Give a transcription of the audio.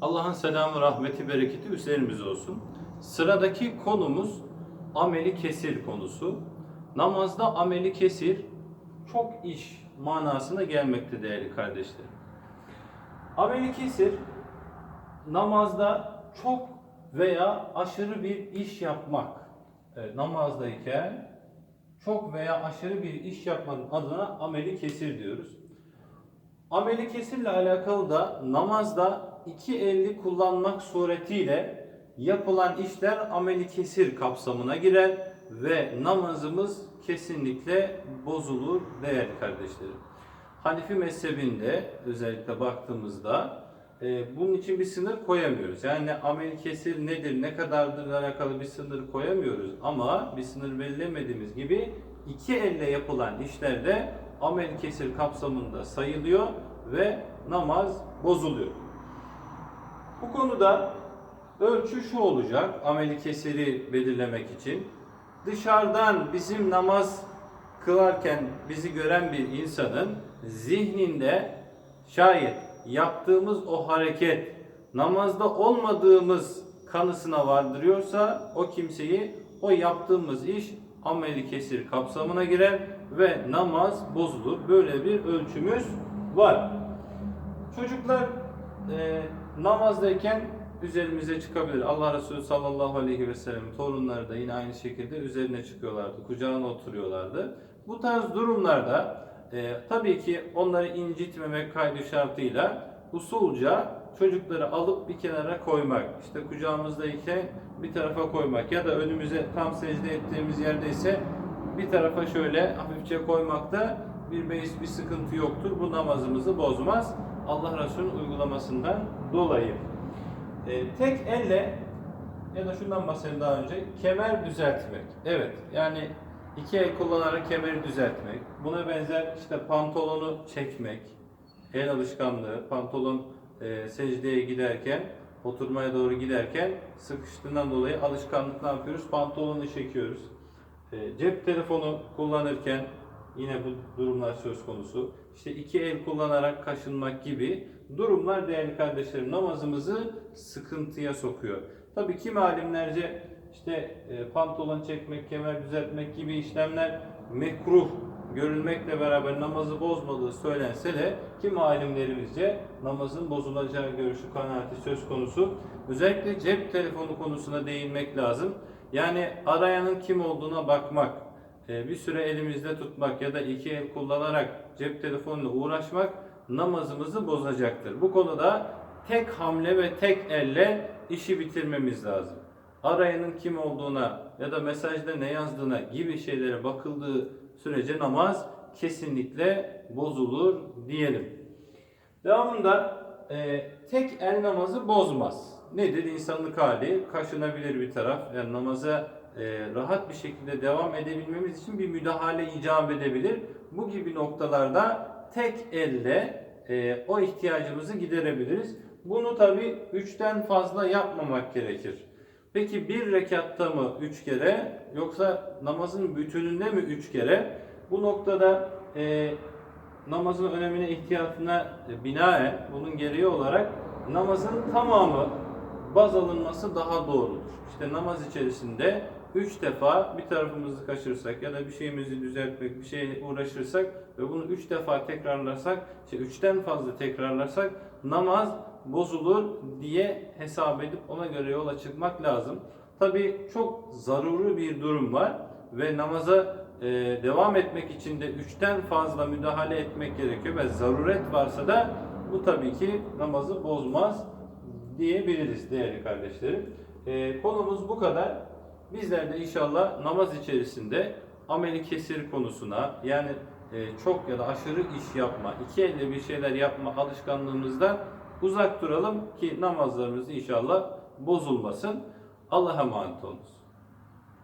Allah'ın selamı, rahmeti, bereketi üzerimize olsun. Sıradaki konumuz ameli kesir konusu. Namazda ameli kesir çok iş manasına gelmekte değerli kardeşlerim. Ameli kesir namazda çok veya aşırı bir iş yapmak. Evet, namazdayken çok veya aşırı bir iş yapmanın adına ameli kesir diyoruz. Ameli kesirle alakalı da namazda iki elli kullanmak suretiyle yapılan işler ameli kesir kapsamına girer ve namazımız kesinlikle bozulur değerli kardeşlerim. Hanifi mezhebinde özellikle baktığımızda e, bunun için bir sınır koyamıyoruz. Yani amel kesir nedir, ne kadardır alakalı bir sınır koyamıyoruz. Ama bir sınır belirlemediğimiz gibi iki elle yapılan işlerde amel kesir kapsamında sayılıyor ve namaz bozuluyor. Konuda ölçü şu olacak ameli kesiri belirlemek için. Dışarıdan bizim namaz kılarken bizi gören bir insanın zihninde şayet yaptığımız o hareket namazda olmadığımız kanısına vardırıyorsa o kimseyi o yaptığımız iş ameli kesir kapsamına girer ve namaz bozulur. Böyle bir ölçümüz var. Çocuklar e, namazdayken üzerimize çıkabilir. Allah Resulü sallallahu aleyhi ve sellem torunları da yine aynı şekilde üzerine çıkıyorlardı. Kucağına oturuyorlardı. Bu tarz durumlarda e, tabii ki onları incitmemek kaydı şartıyla usulca çocukları alıp bir kenara koymak. İşte kucağımızdayken bir tarafa koymak ya da önümüze tam secde ettiğimiz yerdeyse bir tarafa şöyle hafifçe koymakta bir beis bir sıkıntı yoktur. Bu namazımızı bozmaz. Allah Resulü'nün uygulamasından dolayı. Ee, tek elle ya da şundan bahsedeyim daha önce kemer düzeltmek. Evet yani iki el kullanarak kemeri düzeltmek. Buna benzer işte pantolonu çekmek. El alışkanlığı. Pantolon e, secdeye giderken oturmaya doğru giderken sıkıştığından dolayı alışkanlık ne yapıyoruz? Pantolonu çekiyoruz. E, cep telefonu kullanırken yine bu durumlar söz konusu. İşte iki el kullanarak kaşınmak gibi durumlar değerli kardeşlerim namazımızı sıkıntıya sokuyor. Tabii kimi alimlerce işte e, pantolon çekmek, kemer düzeltmek gibi işlemler mekruh görülmekle beraber namazı bozmadığı söylense de kimi alimlerimizce namazın bozulacağı görüşü kanaati söz konusu. Özellikle cep telefonu konusuna değinmek lazım. Yani arayanın kim olduğuna bakmak, bir süre elimizde tutmak ya da iki el kullanarak cep telefonuyla uğraşmak namazımızı bozacaktır. Bu konuda tek hamle ve tek elle işi bitirmemiz lazım. Arayanın kim olduğuna ya da mesajda ne yazdığına gibi şeylere bakıldığı sürece namaz kesinlikle bozulur diyelim. Devamında e, tek el namazı bozmaz. Nedir? İnsanlık hali, kaşınabilir bir taraf. Yani namaza e, rahat bir şekilde devam edebilmemiz için bir müdahale icap edebilir. Bu gibi noktalarda tek elle e, o ihtiyacımızı giderebiliriz. Bunu tabi üçten fazla yapmamak gerekir. Peki bir rekatta mı üç kere yoksa namazın bütününde mi üç kere? Bu noktada e, namazın önemine ihtiyatına binaen bunun gereği olarak namazın tamamı baz alınması daha doğrudur. İşte namaz içerisinde üç defa bir tarafımızı kaçırırsak ya da bir şeyimizi düzeltmek, bir şeye uğraşırsak ve bunu üç defa tekrarlarsak, işte üçten fazla tekrarlarsak namaz bozulur diye hesap edip ona göre yola çıkmak lazım. Tabi çok zaruri bir durum var ve namaza e, devam etmek için de üçten fazla müdahale etmek gerekiyor ve zaruret varsa da bu tabii ki namazı bozmaz diyebiliriz değerli kardeşlerim. E, konumuz bu kadar. Bizler de inşallah namaz içerisinde ameli kesir konusuna yani e, çok ya da aşırı iş yapma, iki elle bir şeyler yapma alışkanlığımızdan uzak duralım ki namazlarımız inşallah bozulmasın. Allah'a emanet olunuz.